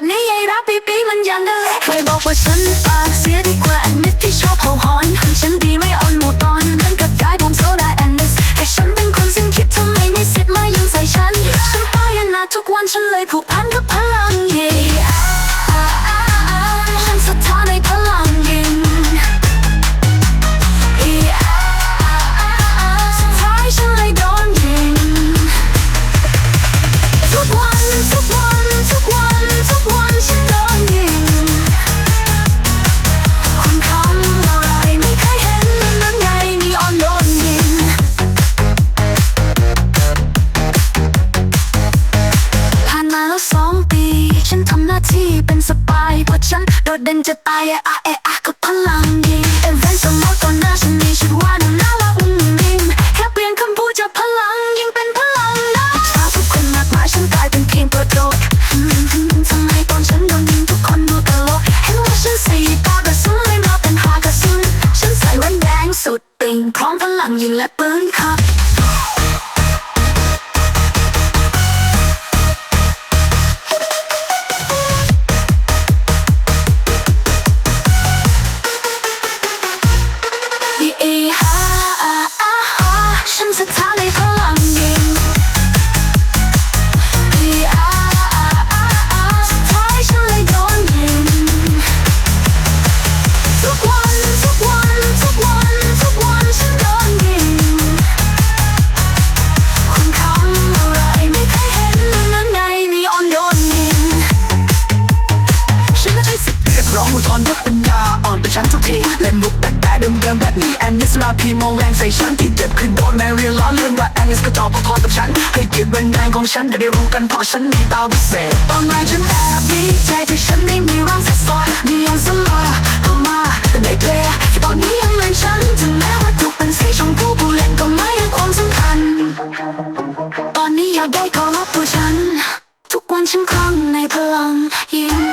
บนี้ยายรับปีปีมันยันเลยไม่บอกว่าฉันปาเสียดีกว่าอันมิดที่ชอบเขาหอนฉันดีไม่อ่อนหมูตอนเหมือนกับกายผมโซดาแอนนิสแต่ฉันเป็นคนซึ่งคิดทำไมไม่เสร็จมายังใส่ฉัน ฉันป้ายนาทุกวันฉันเลยผูกพันกับพลังเย ที่เป็นสปายเพราะฉันโดดเด่นจะตายอะอะเอะอะกับพลังยิงเอเวนต์สมมติตอนหน้าฉันมีชุดว่าดูน่ารักอุ้มยิ้มแค่เปลี่ยนคำพูดจากพลังยิงเป็นพลังนะชาทุกคนมากมายฉันกลายเป็นเพียงตัวโดดทำไมตอนฉันโดนยิงทุกคนดูตลกเห็นว่าฉันสี่ปากกระสุนเลยมาเป็นหากระสุนฉันใส่แว่นแดงสุดติ่งพร้อมพลังยิงและปืน อี นี่แอนมิสราพีมองแรงใส่ฉันที่เจ็บคือโดนแมรี่ล้อเลื่อนว่าแอนนิสก็ตอบพอๆกับฉัน ให้เกียรติวันงานของฉันได้ได้รู้กันเพราะฉันมีตาพิเศษตอนแรกฉันแอบดีใจที่ฉันไม่มีร่างสักซอยมีอันสลอยเข้ามาแต่ในเพลงตอนนี้ยังเลยฉันถึงแม้ว่าทุกเป็นสีชมพูผู้เล่นก็ไม่ให้ความสำคัญ ตอนนี้อยากได้ขอรับตัวฉัน ทุกวันฉันคลั่งในพลังยิ้ม